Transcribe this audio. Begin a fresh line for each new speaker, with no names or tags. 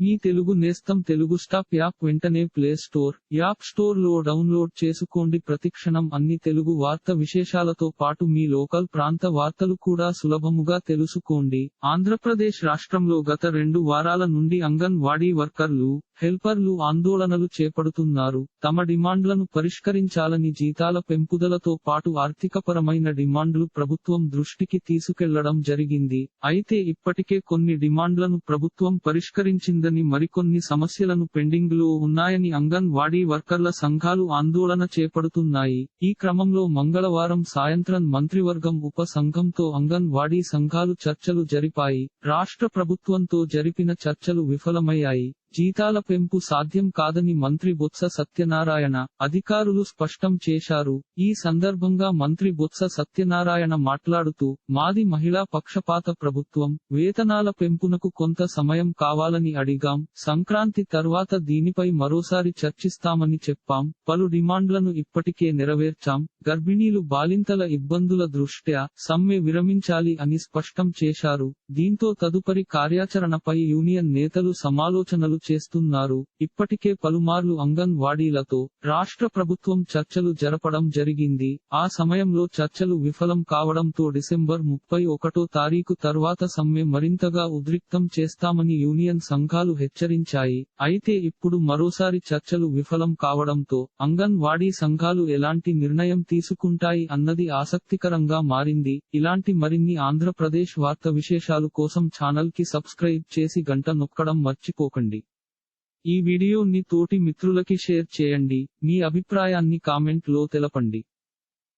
మీ తెలుగు నేస్తం Telugu stop app వెంటనే play store app స్టోర్లో డౌన్లోడ్ చేసుకోండి. ప్రతిక్షణం అన్ని తెలుగు వార్త విశేషాలతో పాటు మీ లోకల్ ప్రాంత వార్తలు కూడా సులభముగా తెలుసుకోండి. ఆంధ్రప్రదేశ్ రాష్ట్రంలో గత రెండు వారాల నుండి అంగన్వాడీ వర్కర్లు హెల్పర్లు ఆందోళనలు చేపడుతున్నారు. తమ డిమాండ్లను పరిష్కరించాలని జీతాల పెంపుదలతో పాటు ఆర్థికపరమైన డిమాండ్లు ప్రభుత్వం దృష్టికి తీసుకెళ్ళడం జరిగింది. అయితే ఇప్పటికే కొన్ని డిమాండ్లను ప్రభుత్వం లేదని మరికొన్ని సమస్యలను పెండింగ్లో ఉన్నాయని అంగన్ వాడీ వర్కర్ల సంఘాలు ఆందోళన చేపడుతున్నాయి. ఈ క్రమంలో మంగళవారం సాయంత్రం మంత్రివర్గం ఉప సంఘంతో అంగన్ వాడీ సంఘాలు చర్చలు జరిపాయి. రాష్ట్ర ప్రభుత్వంతో జరిపిన చర్చలు విఫలమయ్యాయి. జీతాల పెంపు సాధ్యం కాదని మంత్రి బొత్స సత్యనారాయణ అధికారులు స్పష్టం చేశారు. ఈ సందర్భంగా మంత్రి బొత్స సత్యనారాయణ మాట్లాడుతూ మాది మహిళా పక్షపాత ప్రభుత్వం వేతనాల పెంపునకు కొంత సమయం కావాలని అడిగాం. సంక్రాంతి తర్వాత దీనిపై మరోసారి చర్చిస్తామని చెప్పాం. పలు డిమాండ్లను ఇప్పటికే నెరవేర్చాం. గర్భిణీలు బాలింతల ఇబ్బందుల దృష్ట్యా సమ్మె విరమించాలి అని స్పష్టం చేశారు. దీంతో తదుపరి కార్యాచరణపై యూనియన్ నేతలు సమాలోచనలు చేస్తున్నారు. ఇప్పటికే పలుమార్లు అంగన్ వాడీలతో రాష్ట్ర ప్రభుత్వం చర్చలు జరపడం జరిగింది. ఆ సమయంలో చర్చలు విఫలం కావడంతో డిసెంబర్ ముప్పై ఒకటో తారీఖు తర్వాత సమ్మె మరింతగా ఉద్రిక్తం చేస్తామని యూనియన్ సంఘాలు హెచ్చరించాయి. అయితే ఇప్పుడు మరోసారి చర్చలు విఫలం కావడంతో అంగన్ వాడీ సంఘాలు ఎలాంటి నిర్ణయం తీసుకుంటాయి అన్నది ఆసక్తికరంగా మారింది. ఇలాంటి మరిన్ని ఆంధ్రప్రదేశ్ వార్త విశేషాలు కోసం ఛానల్కి సబ్స్క్రైబ్ చేసి గంట నొక్కడం మర్చిపోకండి. ఈ వీడియోని తోటి మిత్రులకి షేర్ చేయండి. మీ అభిప్రాయాన్ని కామెంట్లో తెలపండి.